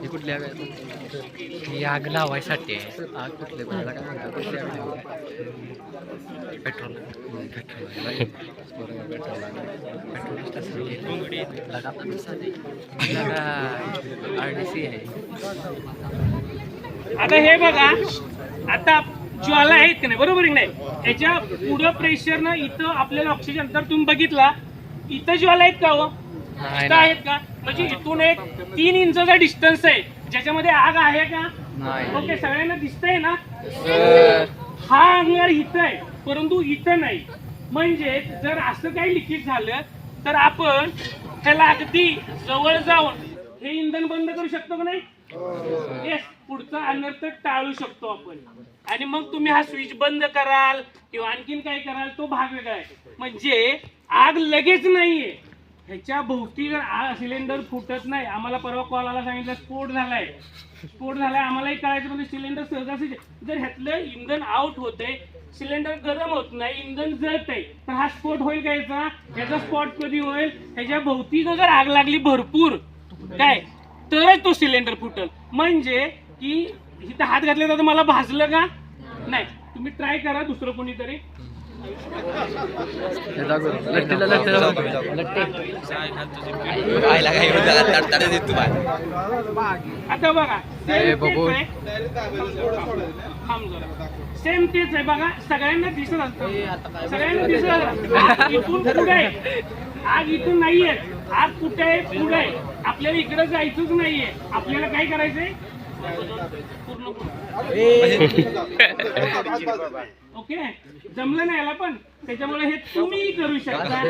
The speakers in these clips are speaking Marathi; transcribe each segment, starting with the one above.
ही कुठली आग ही लावायसाठी आहे. आग कुठली मला काय म्हणतात कुठली आग लावायची? पेट्रोल. Petrol petrol. लगा आहे. लगा RDC आहे. आता हे बघा आता ज्वाला आहेत का नाही? बरोबर की नाही? याच्या पुढं प्रेशर ना इथं आपल्याला ऑक्सिजन तर तुम्ही बघितला इथं ज्वाला आहेत का हो? इथं आहेत का? म्हणजे इथून एक तीन इंचचा डिस्टन्स आहे. ज्याच्यामध्ये आग आहे का? ओके सगळ्यांना दिसतंय ना? हा अंगार इथं आहे परंतु इथं नाही. म्हणजे जर असं काही लिकेज झालं तर आपण त्याला अगदी जवळ जाऊन हे इंधन बंद करू शकतो का नाही? येस पुढचा अनर्थ टाळू शकतो आपण. आणि मग तुम्ही हा स्विच बंद कराल किंवा आणखीन काय कराल तो भाग वेगळा आहे. म्हणजे आग लगेच नाहीये. ह्याच्या भोवती जर सिलेंडर फुटत नाही आम्हाला परवा कॉल आला सांगितलं स्फोट झालाय. स्फोट झालाय. आम्हालाही कळायचं म्हणजे सिलेंडर सहजासहजी जर ह्यातलं इंधन आउट होतंय सिलेंडर गरम होत नाही इंधन जळत आहे तर हा स्फोट होईल का याचा? ह्याचा स्फोट कधी होईल? ह्याच्या भोवती जर आग लागली भरपूर काय? तरच तो सिलेंडर फुटल. म्हणजे की इथं हात घातले तर मला भाजलं का? नाही. तुम्ही ट्राय करा दुसरं कोणीतरी. हे आता बघा सेम. तेच आहे. थांब जरा. सेम तेच आहे बघा सगळ्यांना दिसत असतं. सगळ्यांना दिसत इथून पुढे आहे. आग इथून नाहीये. आग कुठे आहे? पुढे आहे. आपल्याला इकडे जायचंच नाहीये. आपल्याला काय करायचंय? ओके? जमलं नाही याला पण. त्याच्यामुळे हे तुम्ही करू शकता.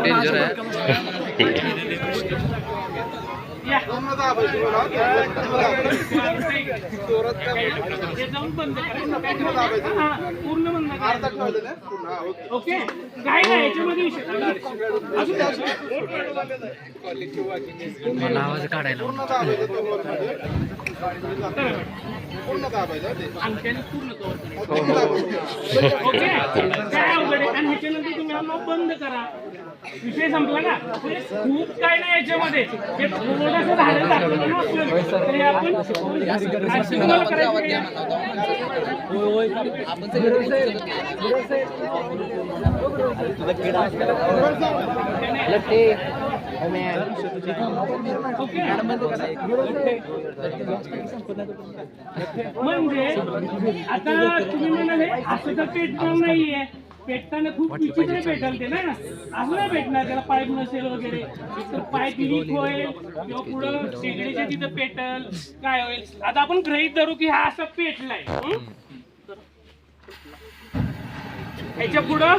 डेंजर आहे या. हे जाऊन बंद करायचं. काय करायचं? हा, पूर्ण बंद करायचं. ओके काय नाही याच्यामध्ये विषय आवाज काढायला पूर्ण. ओके काय अवघड आहे आणि ह्याच्यानंतर तुम्ही हा बंद करा विषय संपला ना? खूप काय नाही याच्यामध्ये. हे थोडंसं झालं दाखवलं आपण तुम्हाला म्हणजे आता तुम्ही म्हणाले असं तर पेटणार नाहीये. पेटताना खूप विचित्र पेटल ते ना. असं नाही पेटणार त्याला पाईप नसेल वगैरे. तर पाईप लीक होईल किंवा पुढं शेगडीच्या तिथं पेटल काय होईल? आता आपण गृहीत धरू की हा असा पेटलाय? ह्याच्या पुढं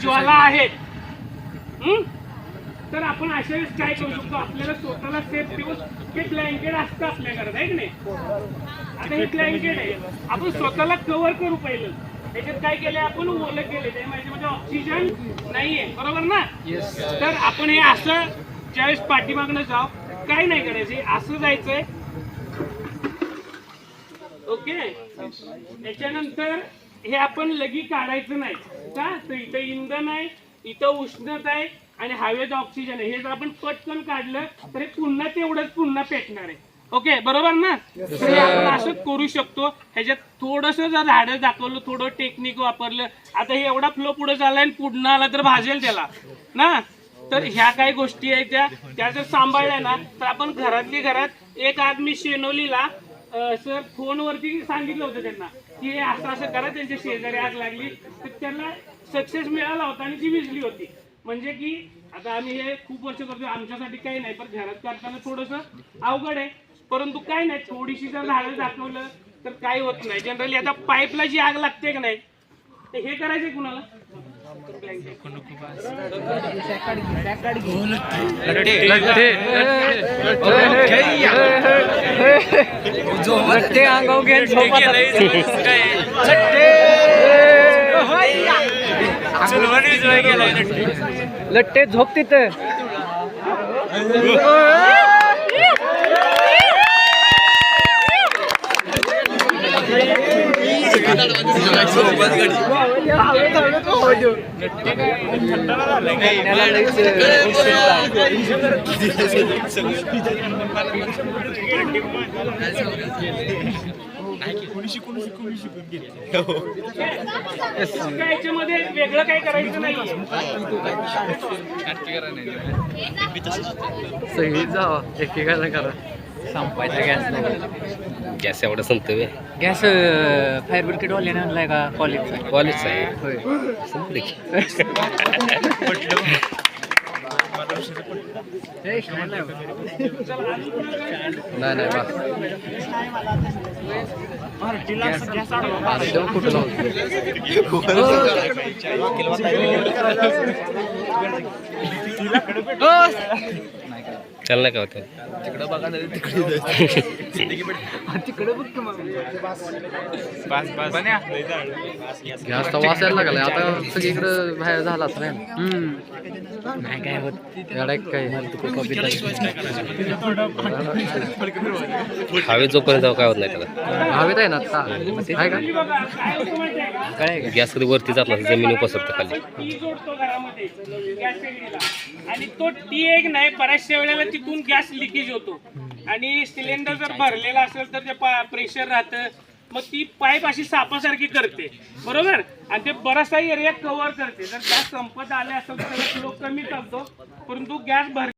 ज्वाला आहेत. हं? तर आपण अशा वेळेस काय करू शकतो? आपल्याला स्वतःला सेफ ठेवून हे ब्लँकेट असतं आपल्या घरात आहे की नाही? आता हे ब्लँकेट आहे. आपण स्वतःला कव्हर करू पहिलं. त्याच्यात काय केलं आपण ओलं केले ते माझ्यामध्ये ऑक्सिजन नाहीये. बरोबर ना? तर आपण हे असं ज्यावेळेस पाठीमागनं जाऊ काय नाही करायचं. असं जायचंय. ओके? त्याच्यानंतर हे आपण लगी काढायचं नाही. का? तर इथं इंधन आहे इथं उष्णता आहे आणि हवेत ऑक्सिजन आहे. हे जर आपण पटकन काढलं तर हे पुन्हा तेवढंच पुन्हा पेटणार आहे. ओके बरोबर ना? तर आपण असं करू शकतो. ह्याच्यात थोडस जर झाडं दाखवलं थोडं टेक्निक वापरलं आता हे एवढा फ्लो पुढे चाललाय आणि पुढनं आला तर भाजेल त्याला. ना? तर ह्या काही गोष्टी आहेत त्या. त्या जर सांभाळल्या ना तर आपण घरातली घरात एक आदमी शेनोलीला सर फोनवरती सांगितलं होतं त्यांना की हे असं असं करा त्यांच्या शेजारी आग लागली. तर त्यांना सक्सेस मिळाला होता आणि ती विजली होती. म्हणजे की आता आम्ही हे खूप वर्ष करतो आमच्यासाठी काही नाही पण घरात करताना थोडंसं अवघड आहे. परंतु काय नाही थोडीशी जर झाडं दाखवलं तर काही होत नाही. जनरली आता पाईपला जी आग लागते का नाही तर हे करायचंय कुणाला? लट्टे झोप तिथं. काय याच्यामध्ये वेगळं काय करायचं नाही सही जावा एकेकाला करा. संपायचा गॅस गॅस एवढा संपतोय गॅस फायर ब्रिगेड वाल्याने आणलाय का कॉलेजचा कॉलेजचा आहे. होय. संपलं की. नाही नाही बस. देऊ कुठं लावतो चल नाही का होतं? तिकडे बघ गॅसचा वास यायला लागलाय. आता सगळीकडे बाहेर झालाच नाही नाही काय होत. काय हवे जोपर्यंत काय होत नाही त्याला. हवेत आहे ना काय का? गॅस कधी वरती जात नसतं जमिनी पसरतं खाली. टी जोडतो घरामध्ये. गॅस शेगडीला आणि तो टी एक नाही बऱ्याचशा वेळेला तिथून गॅस लिकेज होतो. आणि सिलेंडर जर भरलेला असेल तर ते प्रेशर राहतं. मग ती पाईप अशी सापासारखी करते. बरोबर? आणि ते बराचसा एरिया कव्हर करते. जर गॅस संपत आले असेल तर लोक कमी करतो. परंतु गॅस भर